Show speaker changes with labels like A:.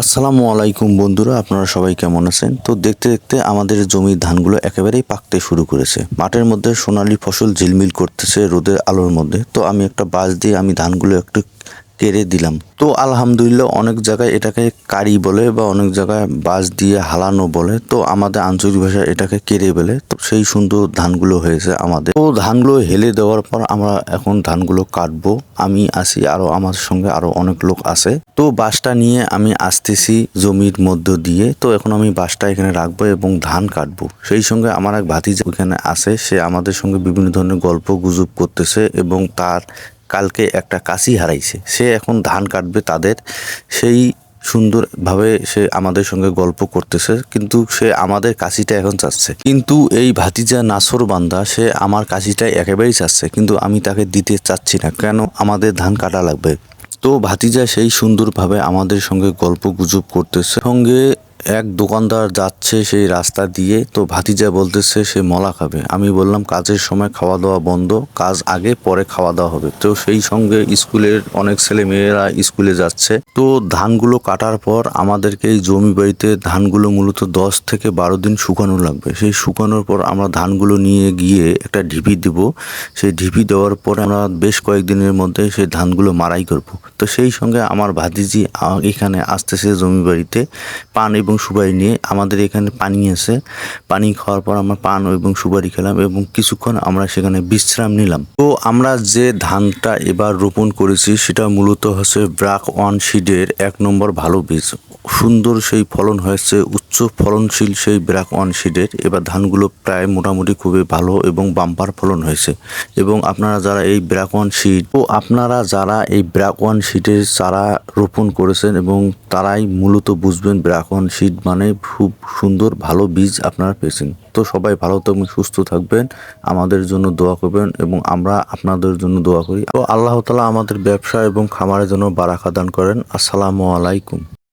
A: আসসালামু আলাইকুম বন্ধুরা, আপনারা সবাই কেমন আছেন? তো দেখতে দেখতে আমাদের জমির ধানগুলো একেবারেই পাকতে শুরু করেছে। মাঠের মধ্যে সোনালি ফসল ঝিলমিল করতেছে রোদের আলোর মধ্যে। তো আমি একটা বাঁশ দিয়ে আমি ধানগুলো একটু কেড়ে দিলাম। তো আলহামদুলিল্লাহ অনেক জায়গায় এটাকে কারি বলে বা অনেক জায়গায় বাঁশ দিয়ে হালানো বলে। তো আমাদের আঞ্চলিক ভাষায় এটাকে কেড়ে বলে। তো সেই সুন্দর ধানগুলো হয়েছে আমাদের। তো ধানগুলো হেলে দেওয়ার পর আমরা এখন ধানগুলো কাটবো। আমি আসি আরও আমার সঙ্গে আরও অনেক লোক আছে। তো বাঁশটা নিয়ে আমি আসতেছি জমির মধ্য দিয়ে। তো এখন আমি বাঁশটা এখানে রাখব এবং ধান কাটবো। সেই সঙ্গে আমার এক ভাতিজা ওখানে আসে সে আমাদের সঙ্গে বিভিন্ন ধরনের গল্প গুজব করতেছে এবং তার কালকে একটা কাশি হারাইছে। সে এখন ধান কাটবে তাদের। সেই সুন্দরভাবে সে আমাদের সঙ্গে গল্প করতেছে, কিন্তু সে আমাদের কাশিটা এখন চাচ্ছে। কিন্তু এই ভাতিজা নাসর বান্দা, সে আমার কাশিটা একেবারেই চাচ্ছে, কিন্তু আমি তাকে দিতে চাচ্ছি না। কেন? আমাদের ধান কাটা লাগবে। তো ভাতিজা সেই সুন্দরভাবে আমাদের সঙ্গে গল্প গুজব করতেছে। সঙ্গে এক দোকানদার যাচ্ছে সেই রাস্তা দিয়ে, তো ভাতিজা বলতেছে, সে মলা খাবে। আমি বললাম, কাজের সময় খাওয়া দাওয়া বন্ধ, কাজ আগে, পরে খাওয়া দাওয়া হবে। তো সেই সঙ্গে স্কুলের অনেক ছেলে মেয়েরা স্কুলে যাচ্ছে। তো ধানগুলো কাটার পর আমাদেরকে এই জমি বাড়িতে ধানগুলো মূলত দশ থেকে বারো দিন শুকানো লাগবে। সেই শুকানোর পর আমরা ধানগুলো নিয়ে গিয়ে একটা ঢিপি দেব। সেই ঢিপি দেওয়ার পর আমরা বেশ কয়েকদিনের মধ্যে সেই ধানগুলো মারাই করব। তো সেই সঙ্গে আমার ভাতিজি এখানে আসতেছে জমি বাড়িতে। পান এবং সুপারি নিয়ে আমাদের এখানে পানি আছে। পানি খাওয়ার পর আমরা পান এবং সুপারি খেলাম এবং কিছুক্ষণ আমরা সেখানে বিশ্রাম নিলাম। তো আমরা যে ধানটা এবার রোপণ করেছি, সেটা মূলত হচ্ছে ব্রাক ওয়ান সিডের এক নম্বর ভালো বীজ। সুন্দর সেই ফলন হয়েছে, উচ্চ ফলনশীল সেই ব্র্যাক ওয়ান সিডের। এবার ধানগুলো প্রায় মোটামুটি খুবই ভালো এবং বাম্পার ফলন হয়েছে। এবং আপনারা যারা এই ব্র্যাক ওয়ান সিড ও আপনারা যারা এই ব্র্যাক ওয়ান সিডের চারা রোপণ করেছেন এবং তারাই মূলত বুঝবেন ব্র্যাক ওয়ান সিড মানে খুব সুন্দর, ভালো বীজ আপনারা পেয়েছেন। তো সবাই ভালো থাকবেন, সুস্থ থাকবেন, আমাদের জন্য দোয়া করবেন এবং আমরা আপনাদের জন্য দোয়া করি। তো আল্লাহ তালা আমাদের ব্যবসা এবং খামারের জন্য বারাখা দান করেন। আসসালামু আলাইকুম।